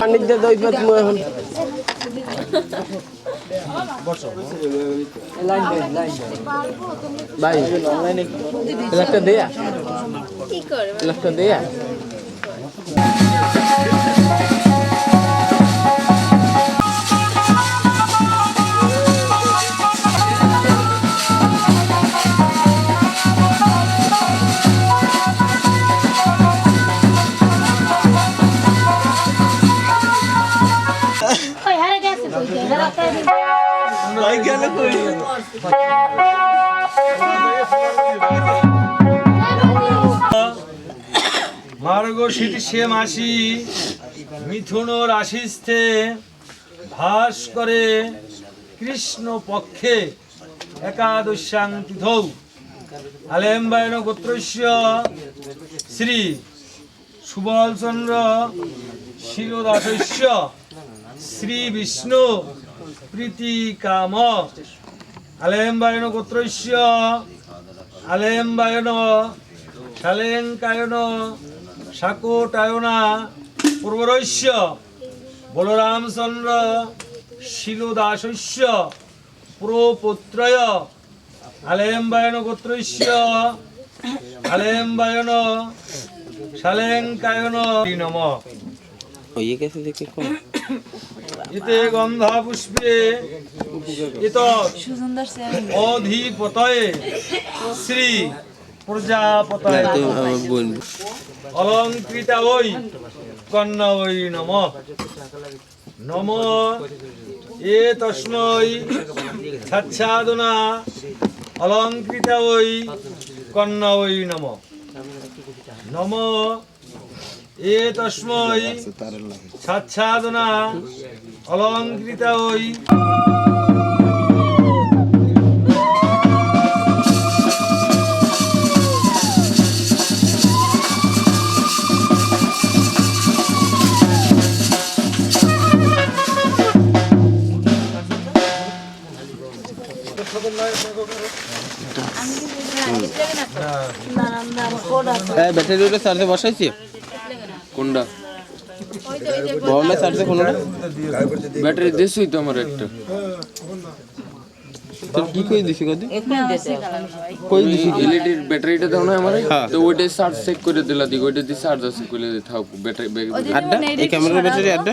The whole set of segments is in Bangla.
পানিতে দই পাত মু এখন ভাই একটা দেয়া। একটা দেয়া। মার্গ শীর্ষে মাসি, মিথুন রাশিস্থে ভাস করে কৃষ্ণ পক্ষে একাদশ্যাং আলেম্বায়ন গোত্রস্য শ্রী সুবলচন্দ্র শিরদাসস্য শ্রী বিষ্ণু প্রীতি আলেম্বায়ন গোত্রস্য, আলেম্বায়ন শালেঙ্কায়ন শাকোটায়না পূর্বরস্য বলরামচন্দ্র শিলুদাসস্য প্রপুত্রয় আলেম্বায়ন গোত্রস্য আলেম্বায়ন শালেঙ্কায়ন নম ইতে গন্ধা পুষ্পে অধিপতয়ে শ্রী প্রজাপতয়ে অলঙ্কৃতা ওই কন্যা ওই নম। নম এ তস্মৈ ছাচ্ছাদনা অলঙ্কৃতা ওই কন্যা ওই নম। নম এ তস্মৈ ছাচ্ছাদনা অলঙ্কৃতা ওই হ্যাঁ ব্যাটারি ওটা চার্জে বসাইছি। কোনটা? বললে চার্জে কোনটা? ব্যাটারি দেশই তো আমার একটা। তোর কি কই দিছি কদি কই দিছি? এলইডির ব্যাটারিটা দাও না আমার। হ্যাঁ। তো ওইটাই চার্জ চেক করে দিলা দিকে ওইটা দিয়ে চার্জ আছে কইলে থাক ব্যাটারি আড্ডা? এই ক্যামেরার ব্যাটারি আড্ডা?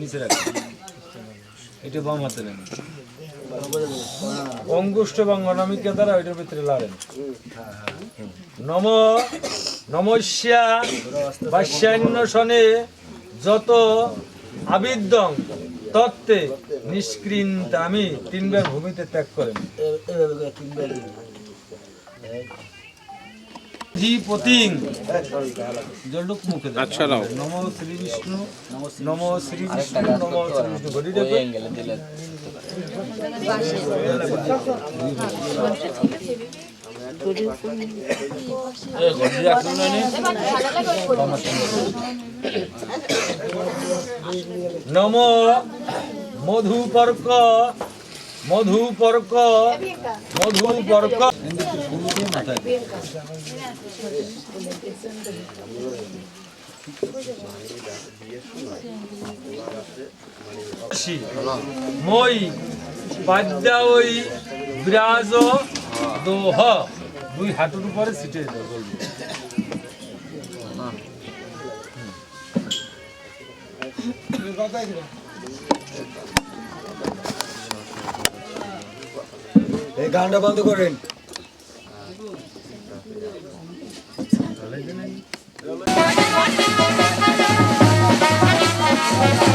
নিচে রাখো। এটা বাম হাতে নেন অঙ্গুষ্ঠ এবং অনামিকা দ্বারা ওইটার ভিতরে লাড়েন? নম, নমস্যা বাস্যান্য সনে যত আবিদ্যং, তত্ত্বে নিষ্কৃন্ত আমি তিনবার ভূমিতে ত্যাগ করেন। ধীপতিং জলুক মুখে। আচ্ছা নাও। নম শ্রী বিষ্ণু নম শ্রী বিষ্ণু। নম শ্রী বিষ্ণু। ঘড়িটা কই? নম মধুপর্ক মধুপর্ক মধুপর্ক। মই পাদ্যাওই বিরাজ দোহ। দুই হাঁটুর উপরে সিটে বলব এই গানটা বন্ধ করেন। Thank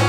you.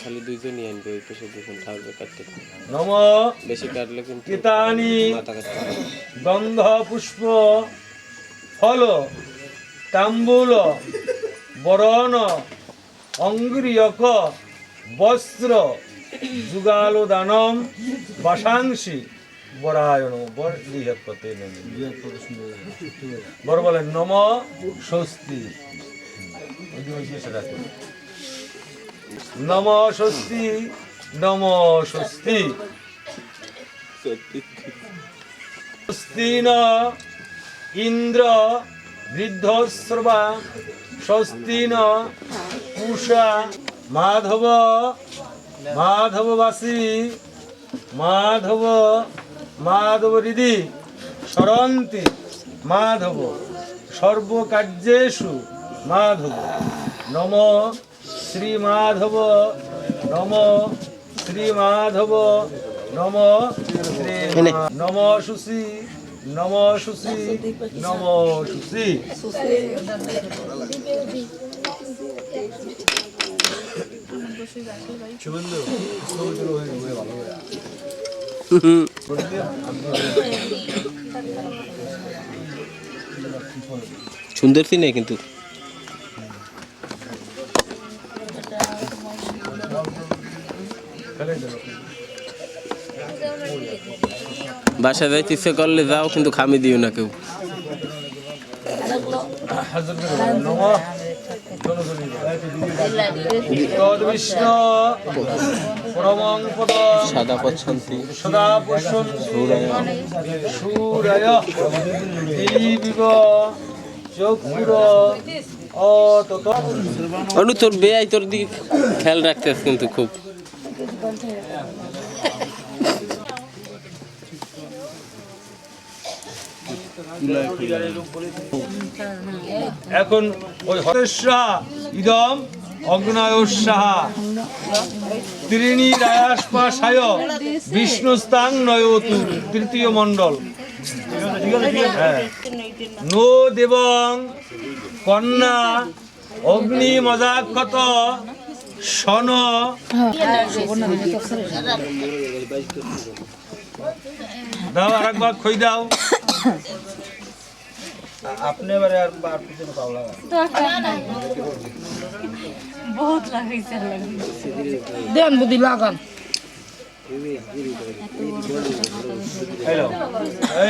খালি দুইজনই আনবে ওই পাশে দুজন থাকবে কাটতে নম বেশি কাটলে কিন্তু কেতানি। গন্ধ পুষ্প ফল তাম্বুল বরণ অঙ্গুরিয়ক বস্ত্র যুগালো দানম বাসাংশি বরায়ণ বর বর বলেন নম স্বস্তি। নম স্বস্তি নম স্বস্তি স্বস্তিন ইন্দ্র বৃদ্ধশ্রবা স্বস্তিন পূষা মাধব, মাধববাসী, মাধব মাধব হৃদি সরন্তি মাধব, সর্বকার্যেষু। মাধব। নম নম শ্রীমাধব নম শ্রী নম সুশী নম সুশী নম সুশী সুন্দর সিনে কিন্তু। বাসা যাইতে ইচ্ছে করলে যাও কিন্তু খামি দিও না কেউ। সাদা পছন্দি। সদা সুরায়। অনু তোর বেয়াই তোর দিকে খেয়াল রাখতেস কিন্তু খুব। এখন ওই হরেশ্বা ইদম ত্রিণী রায়াসপাশায় বিষ্ণুস্তাং নয়তু, তৃতীয় মণ্ডল। হ্যাঁ। নো দেবং কন্যা অগ্নি মজাক্ষত সন দাও আর একবার খই দাও। আপনি এবারে আর আর পিছনে পাও লাগা দেন বুদ্ধি লাগান। হ্যালো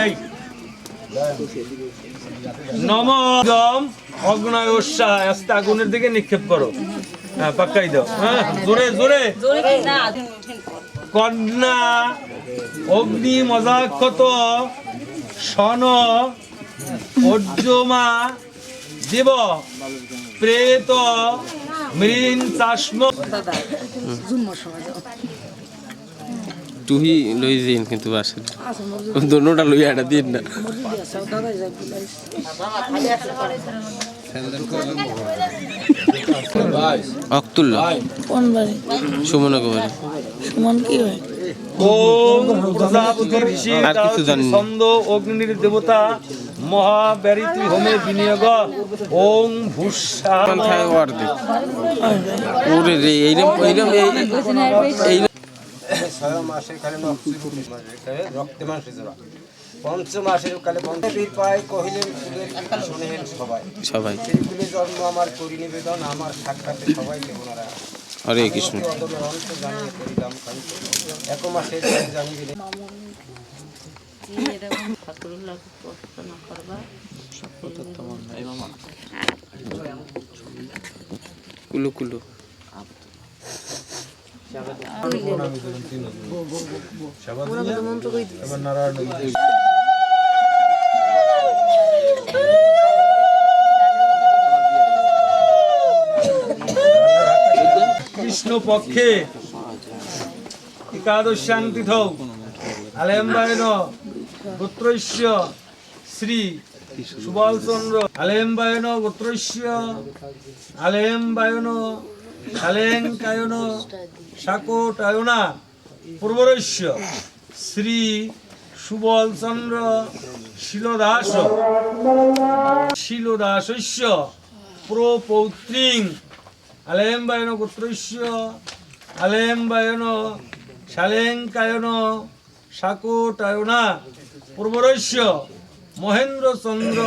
এই। নমগম অগ্নয়স্যা আস্তে আগুনের দিকে নিক্ষেপ করো। হ্যাঁ পাক্কাই দাও। হ্যাঁ জোরে জোরে। কন্যা অগ্নি মজা মজাক্ষত সন অর্জমা দেব। প্রেত মৃণ চাষ্ম। তুই লই দিন কিন্তু বাসা দোনোটা লই আটা দিন না। অক্তুল্লা কোন বাড়ি? সুমন বাড়ি সুমন কি হয়? ওম প্রজাপতি ঋষি জানি না। ছন্দ অগ্নির দেবতা মহাব্যারিতি হোমে বিনিয়োগ। ওম ভূষা। খায় অর্ধেক ওরে রে এইরকম এইরকম এই এই ছয় মাসের কালে রক্তে মাসে পঞ্চ মাসের কালে পঞ্চবীর পায় কহিলেন সুদের শুনেন সবাই। সবাই। জন্ম আমার করি নিবেদন আমার সাক্ষাতে সবাই ওনারা হরে কৃষ্ণ। অদমের অন্ত জানিয়ে কৃষ্ণ পক্ষে একাদশ্যাং তিথৌ আলেম্বায়ন গোত্রৈশ্য শ্রী সুবলচন্দ্র আলেম্বায়ন গোত্রৈশ্য আলেম্বায়ন শালেঙ্কায়ন শাকোটায়না পূর্বরৈশ্য শ্রী সুবলচন্দ্র শিলদাস। শিলদাসস্য প্রপৌত্রিং আলেম্বায়ন গোত্রস্য আলেম বায়ন শালেং কায়ন সাকুটায়না পূর্বরস্য মহেন্দ্র চন্দ্র।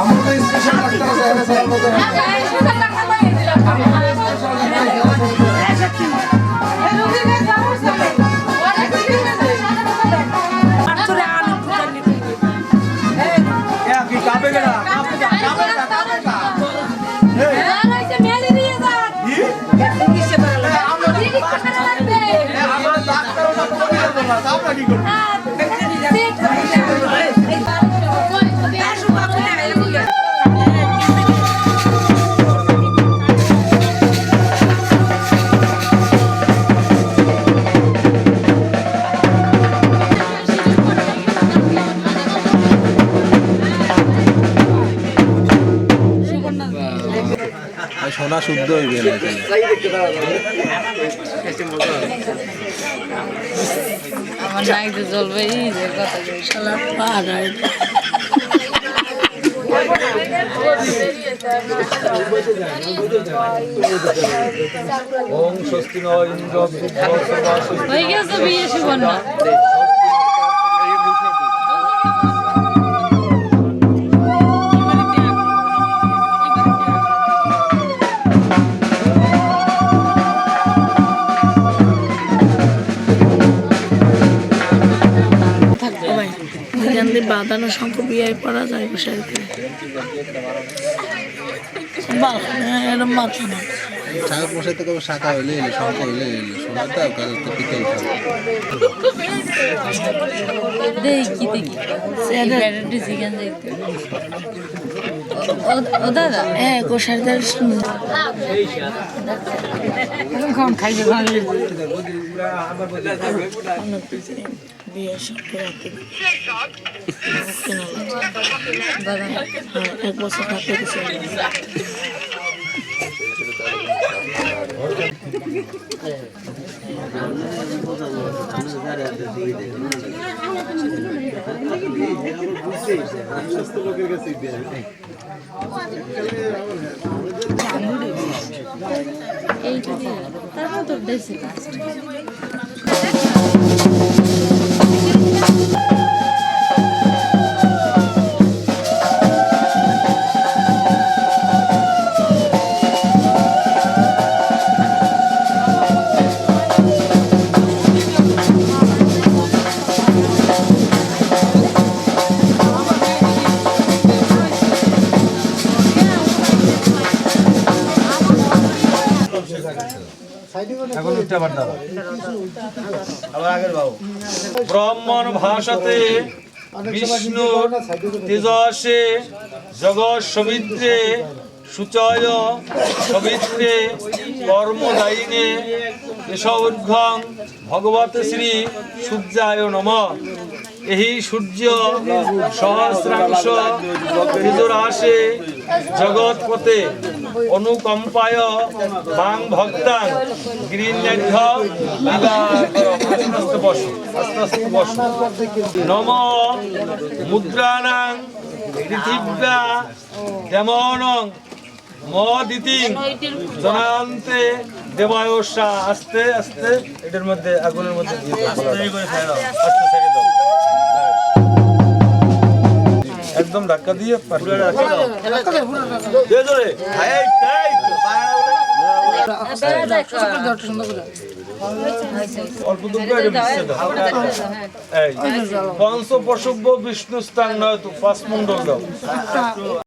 আমাদের স্পেশাল ডাক্তার আছে। শুদ্ধ হইবে না আমার নাইতে চলবে এই যে কথা কই শালা পাহাড় ওম স্বস্তি ন হয়ে গেছে বিয়ে সুবর্ণা। থাকবে বাঁধানো শঙ্খ বিয়ে করা যায় বসে এরম মাথা না। শাক মশাই তো শাখা হইলে এলো শঙ্খ হইলে এলো সোনা তো কাজ তো পিতাই দেখি দেখি ও দাদা? হ্যাঁ ভালো বিয়ে শঙ্খ রাখতে দাদা হ্যাঁ এক বছর থাকতে গেছে এইটা দিয়ে তারপর তো বেশি লাস্ট ব্রহ্মণ ভাষাতে বিষ্ণুর তেজসে জগৎ সবিত্রে সুচয় সবিত্রে কর্মদায়িনে এসৌর্ঘং ভগবত শ্রী সূর্যায় নম। এই সূর্য সহস্রাংশ তেজরাশে জগৎপতে অনুকম্পায় মাং ভক্তাং গৃহ্যাঢ্য বসো নম মুদ্রানাং পৃথিব্যা দেমনং মদিতিং জনান্তে দেবায়সা আস্তে আস্তে এটার মধ্যে আগুনের মধ্যে দিয়ে দাও। আস্তে দাও বিচ্ছে ধাক্কা দিয়ে পঞ্চ পশুব্য বিষ্ণু স্থান নয় তো পাঁচ মন্ডল দাও।